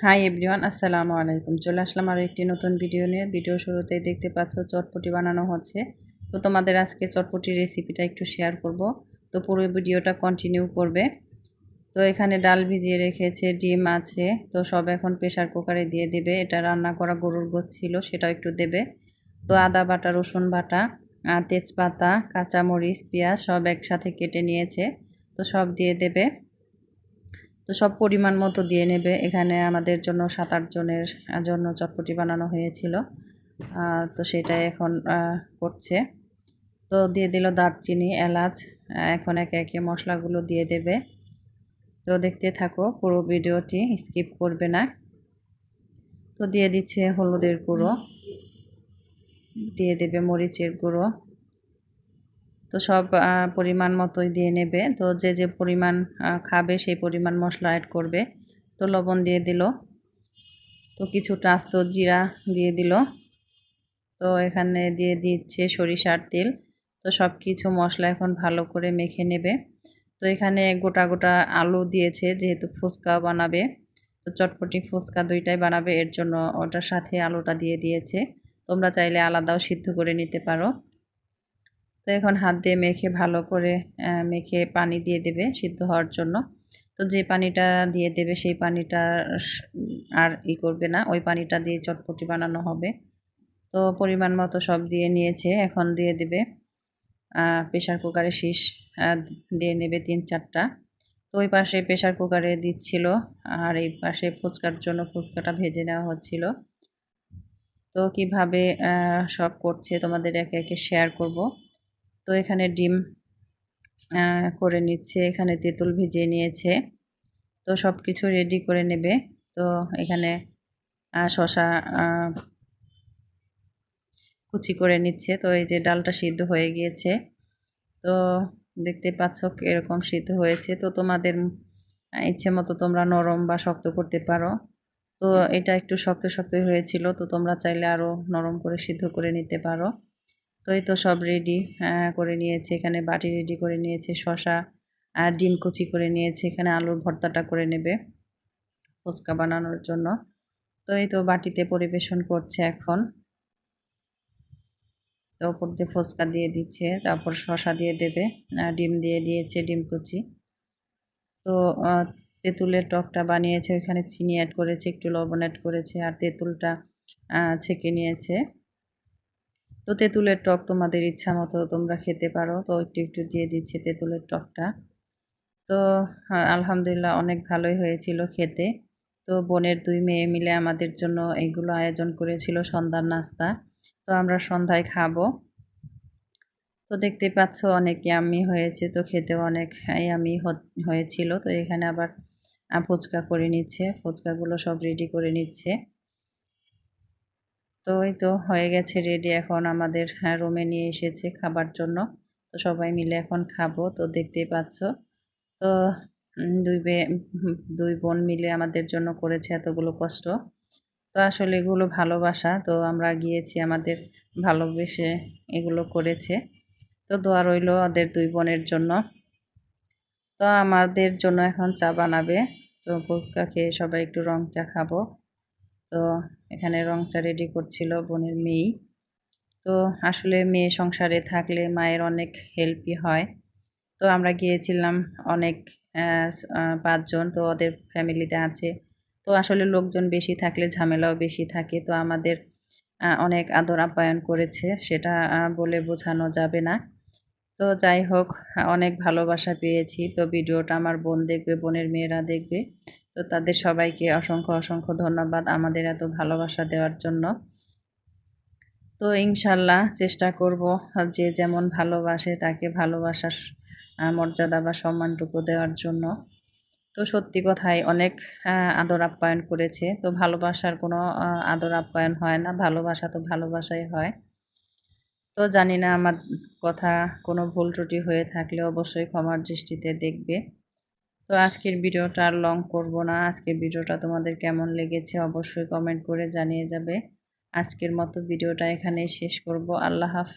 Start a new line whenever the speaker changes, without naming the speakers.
Hi everyone আসসালামু আলাইকুম চলে আসলাম আরও একটি নতুন ভিডিও নিয়ে। ভিডিও শুরুতেই দেখতে পাচ্ছ চটপটি বানানো হচ্ছে। তো তোমাদের আজকে চটপটির রেসিপিটা একটু শেয়ার করব। তো পুরো ভিডিওটা কন্টিনিউ করবে। তো এখানে ডাল ভিজিয়ে রেখেছে, ডিম আছে। তো সব এখন প্রেশার কুকারে দিয়ে দেবে। এটা রান্না করা গরুর গোছ ছিল, সেটাও একটু দেবে। তো আদা বাটা, রসুন বাটা তেজপাতা, কাঁচামরিচ, পেঁয়াজ সব একসাথে কেটে নিয়েছে। তো সব দিয়ে দেবে। তো সব পরিমাণ মতো দিয়ে নেবে। এখানে আমাদের জন্য সাত আট জনের জন্য চটপটি বানানো হয়েছিল। তো সেটাই এখন করছে। তো দিয়ে দিল দারচিনি, এলাচ এখন একে একে মশলাগুলো দিয়ে দেবে। তো দেখতে থাকো, পুরো ভিডিওটি স্কিপ করবে না। তো দিয়ে দিচ্ছে হলুদের গুঁড়ো। দিয়ে দেবে মরিচের গুঁড়ো। তো সব পরিমাণ মতোই দিয়ে নেবে। তো যে যে পরিমাণ খাবে সেই পরিমাণ মশলা অ্যাড করবে। তো লবণ দিয়ে দিল। তো কিছুটা আস্ত জিরা দিয়ে দিল। তো এখানে দিয়ে দিচ্ছে সরিষার তেল। তো সব কিছু মশলা এখন ভালো করে মেখে নেবে। তো এখানে গোটা গোটা আলু দিয়েছে যেহেতু ফুচকা বানাবে। তো চটপটি ফুচকা দুইটাই বানাবে। এর জন্য ওটার সাথে আলুটা দিয়ে দিয়েছে। তোমরা চাইলে আলাদাও সিদ্ধ করে নিতে পারো। তো এখন হাত দিয়ে মেখে ভালো করে মেখে পানি দিয়ে দেবে সিদ্ধ হওয়ার জন্য। তো যে পানিটা দিয়ে দেবে সেই পানিটা আর ই করবে না। ওই পানিটা দিয়ে চটপটি বানানো হবে। তো পরিমাণ মতো সব দিয়ে নিয়েছে। এখন দিয়ে দেবে প্রেশার কুকারে শীষ দিয়ে নেবে তিন চারটা। তো ওই পাশে প্রেশার কুকারে দিচ্ছিল, আর এই পাশে ফুচকার জন্য ফুচকাটা ভেজে নেওয়া হচ্ছিল। তো কীভাবে সব করছে তোমাদের একে একে শেয়ার করব। তো এখানে ডিম করে নিচ্ছে, এখানে তেঁতুল ভিজিয়ে নিয়েছে। তো সব কিছু রেডি করে নেবে। তো এখানে শশা কুচি করে নিচ্ছে। তো এই যে ডালটা সিদ্ধ হয়ে গিয়েছে। তো দেখতে পাচ্ছ এরকম সিদ্ধ হয়েছে। তো তোমাদের ইচ্ছে মতো তোমরা নরম বা শক্ত করতে পারো। তো এটা একটু শক্ত শক্ত হয়েছিল। তো তোমরা চাইলে আরও নরম করে সিদ্ধ করে নিতে পারো। তো এই তো সব রেডি করে নিয়েছে। এখানে বাটি রেডি করে নিয়েছে শশা আর ডিম কুচি করে নিয়েছে। এখানে আলুর ভর্তাটা করে নেবে ফুচকা বানানোর জন্য। তো এই তো বাটিতে পরিবেশন করছে এখন। তো ওপর দিয়ে ফুচকা দিয়ে দিচ্ছে, তারপর শশা দিয়ে দেবে ডিম দিয়ে দিয়েছে ডিম কুচি। তো তেঁতুলের টকটা বানিয়েছে ওইখানে চিনি অ্যাড করেছে, একটু লবণ অ্যাড করেছে, আর তেঁতুলটা ছেঁকে নিয়েছে। তো তেঁতুলের টক তোমাদের ইচ্ছা মতো তোমরা খেতে পারো। তো একটু একটু দিয়ে দিচ্ছে তেঁতুলের টকটা। তো আলহামদুলিল্লাহ অনেক ভালোই হয়েছিল খেতে। তো বোনের দুই মেয়ে মিলে আমাদের জন্য এগুলো আয়োজন করেছিল সন্ধ্যার নাস্তা। তো আমরা সন্ধ্যায় খাব। তো দেখতে পাচ্ছ অনেক ইয়ামি হয়েছে। তো খেতেও অনেক ইয়ামি হয়েছিল। তো এখানে আবার ফুচকা করে নিচ্ছে। ফুচকাগুলো সব রেডি করে নিচ্ছে। তো এই তো হয়ে গেছে রেডি এখন আমাদের রুমে নিয়ে এসেছে খাবার জন্য। তো সবাই মিলে এখন খাব, তো দেখতেই পাচ্ছ। তো দুই দুই বোন মিলে আমাদের জন্য করেছে এতগুলো কষ্ট। তো আসলে এগুলো ভালোবাসা, তো আমরা গিয়েছি আমাদের ভালোবেসে এগুলো করেছে। তো দোয়া রইল ওদের দুই বোনের জন্য। তো আমাদের জন্য এখন চা বানাবে। তো ফুচকা খেয়ে সবাই একটু রং চা খাব। তো এখানে রং চা রেডি করছিল বোনের মেয়েই। তো আসলে মেয়ে সংসারে থাকলে মায়ের অনেক হেল্পই হয়। তো আমরা গিয়েছিলাম অনেক পাঁচজন তো ওদের ফ্যামিলিতে আছে। তো আসলে লোকজন বেশি থাকলে ঝামেলাও বেশি থাকে। তো আমাদের অনেক আদর আপ্যায়ন করেছে। সেটা বলে বোঝানো যাবে না। তো যাই হোক, অনেক ভালোবাসা পেয়েছি। তো ভিডিওটা আমার বোন দেখবে, বোনের মেয়েরা দেখবে। তো তাদের সবাইকে অসংখ্য অসংখ্য ধন্যবাদ আমাদের এত ভালোবাসা দেওয়ার জন্য। তো ইনশাল্লাহ চেষ্টা করব যে যেমন ভালোবাসে তাকে ভালোবাসার মর্যাদা বা সম্মানটুকু দেওয়ার জন্য। তো সত্যি কথাই অনেক আদর আপ্যায়ন করেছে। তো ভালোবাসার কোনো আদর আপ্যায়ন হয় না, ভালোবাসা তো ভালোবাসাই হয়। তো জানি না আমার কথা কোনো ভুল ত্রুটি হয়ে থাকলে অবশ্যই ক্ষমার দৃষ্টিতে দেখবে। তো আজকের ভিডিওটা আর লং করব না। আজকের ভিডিওটা তোমাদের কেমন লেগেছে অবশ্যই কমেন্ট করে জানিয়ে যাবে। আজকের মতো ভিডিওটা এখানেই শেষ করব। আল্লাহ হাফ